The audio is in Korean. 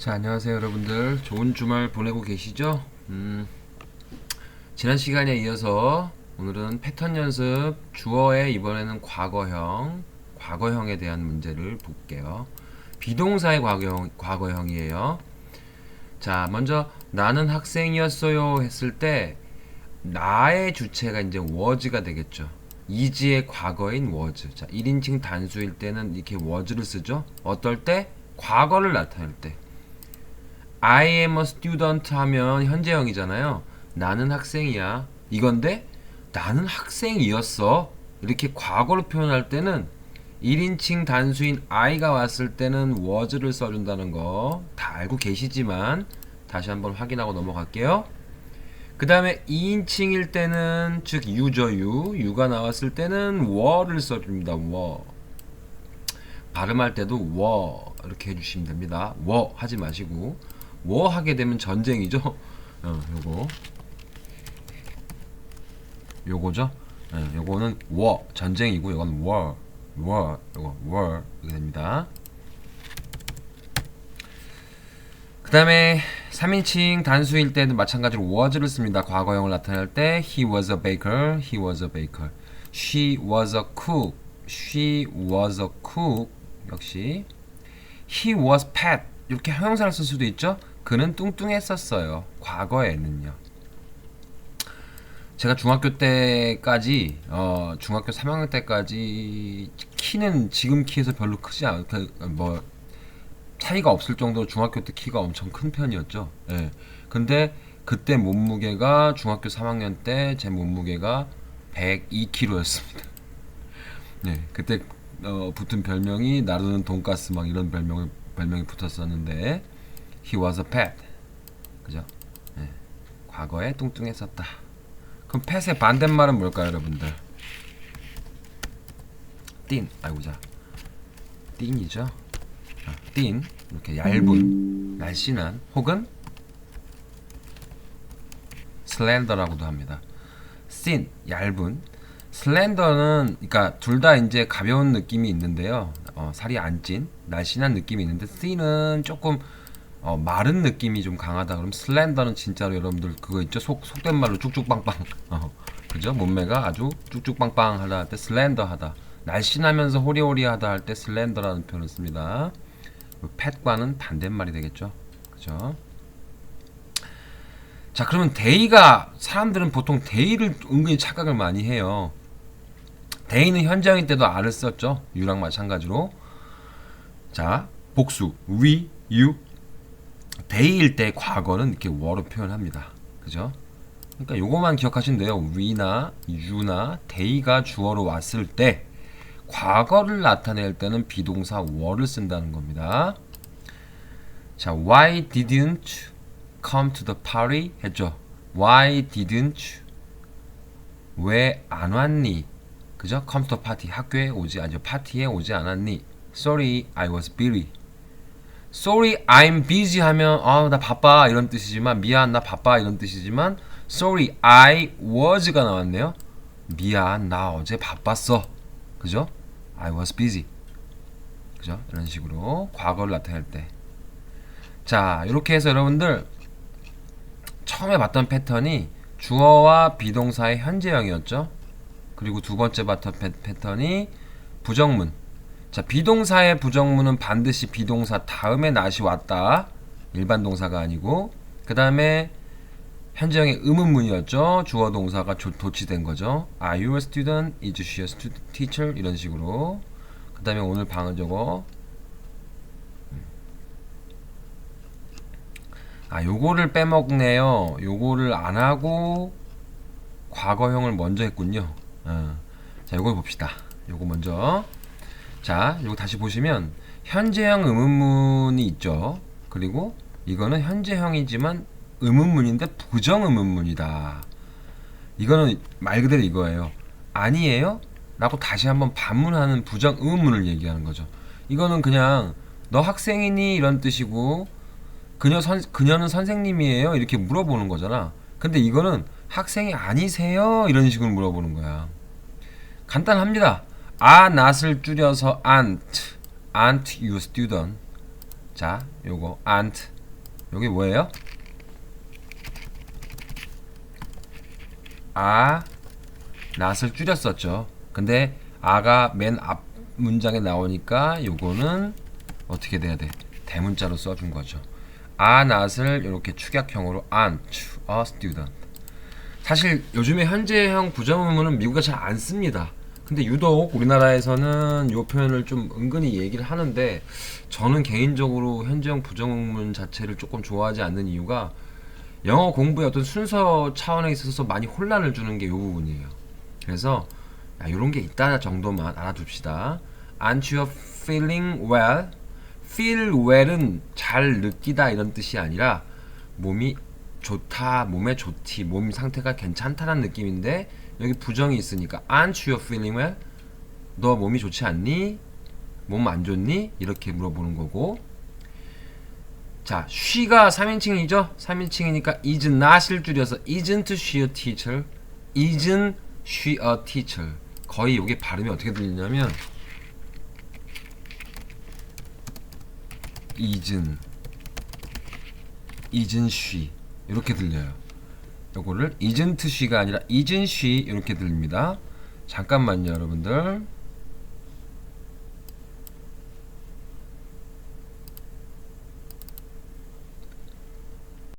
자, 안녕하세요, 여러분들. 좋은 주말 보내고 계시죠? 음, 지난 시간에 이어서 오늘은 패턴 연습 주어의 이번에는 과거형, 과거형에 대한 문제를 볼게요. 비동사의 과거형, 과거형이에요. 자, 먼저 나는 학생이었어요 했을 때 나의 주체가 이제 was가 되겠죠. is의 과거인 was. 자, 1인칭 단수일 때는 이렇게 was를 쓰죠. 어떨 때? 과거를 나타낼 때. I am a student 하면 현재형이잖아요. 나는 학생이야. 이건데 나는 학생이었어. 이렇게 과거로 표현할 때는 1인칭 단수인 I가 왔을 때는 was를 써준다는 거 다 알고 계시지만 다시 한번 확인하고 넘어갈게요. 그 다음에 2인칭일 때는 즉 유죠 유 유가 나왔을 때는 were를 써줍니다. were 발음할 때도 were 이렇게 해주시면 됩니다. were 하지 마시고 were 하게 되면 전쟁이죠. 어, 요거 요거죠. 예, 요거는 were 전쟁이고 요건 were 요거 were 이렇게 됩니다. 그 다음에 3인칭 단수일 때도 마찬가지로 was를 씁니다. 과거형을 나타낼 때 he was a baker, he was a baker. she was a cook, she was a cook. 역시 he was fat 이렇게 형용사를 쓸 수도 있죠. 그는 뚱뚱했었어요. 과거에는요. 제가 중학교 때까지 어 중학교 3학년 때까지 키는 지금 키에서 별로 크지 않, 그, 뭐 차이가 없을 정도로 중학교 때 키가 엄청 큰 편이었죠. 예. 근데 그때 몸무게가 중학교 3학년 때 제 몸무게가 102kg였습니다. 네, 그때 어, 붙은 별명이 나르는 돈가스 막 이런 별명을 별명이 붙었었는데 he was a pet. 그죠? 예. 과거에 뚱뚱했었다. 그럼 pet의 반대말은 뭘까요, 여러분들? 띵. 아이고자. 띵이죠. 아, 띵 이렇게 얇은 날씬한 혹은 슬렌더라고도 합니다. thin 얇은 슬렌더는 그러니까 둘 다 이제 가벼운 느낌이 있는데요. 어, 살이 안 찐 날씬한 느낌이 있는데 thin은 조금 어, 마른 느낌이 좀 강하다. 그럼 슬렌더는 진짜로 여러분들 그거 있죠? 속 속된 말로 쭉쭉빵빵. 어, 그죠? 몸매가 아주 쭉쭉빵빵하다 할 때 슬렌더하다. 날씬하면서 호리호리하다 할 때 슬렌더라는 표현을 씁니다. 팻과는 반대말이 되겠죠. 그죠? 자, 그러면 데이가 사람들은 보통 데이를 은근히 착각을 많이 해요. 데이는 현장일 때도 R을 썼죠. 유랑 마찬가지로. 자, 복수 you. 데이일 때 과거는 이렇게 were로 표현합니다. 그죠? 그러니까 요거만 기억하시면 돼요. we나 you나 데이가 주어로 왔을 때 과거를 나타낼 때는 비동사 were를 쓴다는 겁니다. 자, why didn't come to the party 했죠. Why didn't? 왜 안 왔니? 그죠? come to the party 학교에 오지 아니죠. 파티에 오지 않았니? Sorry, I was busy. Sorry, I'm busy 하면 아, 나 바빠 이런 뜻이지만 미안, 나 바빠 이런 뜻이지만 Sorry, I was가 나왔네요. 미안, 나 어제 바빴어. 그죠? I was busy. 그죠? 이런 식으로 과거를 나타낼 때. 자, 이렇게 해서 여러분들 처음에 봤던 패턴이 주어와 비동사의 현재형이었죠. 그리고 두 번째 봤던 패, 패턴이 부정문. 자, 비동사의 부정문은 반드시 비동사 다음에 낫이 왔다. 일반 동사가 아니고. 그 다음에 현재형의 의문문이었죠. 주어 동사가 조, 도치된 거죠. Are you a student? Is she a student? teacher? 이런 식으로. 그 다음에 오늘 방은 저거 아, 요거를 빼먹네요. 요거를 안 하고 과거형을 먼저 했군요. 어. 자, 요걸 봅시다. 요거 먼저. 자, 요거 다시 보시면 현재형 의문문이 있죠. 그리고 이거는 현재형이지만 의문문인데 부정 의문문이다. 이거는 말 그대로 이거예요. 아니에요? 라고 다시 한번 반문하는 부정 의문문을 얘기하는 거죠. 이거는 그냥 너 학생이니 이런 뜻이고 그녀 선 그녀는 선생님이에요 이렇게 물어보는 거잖아. 근데 이거는 학생이 아니세요 이런 식으로 물어보는 거야. 간단합니다. 아 낫을 줄여서 aren't aren't you student. 자, 요거 aren't. 요게 뭐예요? 아, not을 줄였었죠. 근데 아가 맨 앞 문장에 나오니까 요거는 어떻게 돼야 돼? 대문자로 써준 거죠. 아 not을 이렇게 축약형으로 aren't a student. 사실 요즘에 현재형 부정문은 미국에 잘 안 씁니다. 근데 유독 우리나라에서는 이 표현을 좀 은근히 얘기를 하는데 저는 개인적으로 현재형 부정문 자체를 조금 좋아하지 않는 이유가 영어 공부의 어떤 순서 차원에 있어서 많이 혼란을 주는 게이 부분이에요. 그래서 이런 게 있다 정도만 알아둡시다. Aren't you feeling well? Feel well은 잘 느끼다 이런 뜻이 아니라 몸이 좋다, 몸에 좋티, 몸 상태가 괜찮다는 느낌인데 여기 부정이 있으니까 Aren't you feeling well? 너 몸이 좋지 않니? 몸 안 좋니? 이렇게 물어보는 거고 자, she가 3인칭이죠? 3인칭이니까 is not을 줄여서 isn't she a teacher? isn't she a teacher? 거의 이게 발음이 어떻게 들리냐면 isn't isn't she 이렇게 들려요. 요거를 isn't she가 아니라 isn't she 이렇게 들립니다. 잠깐만요, 여러분들.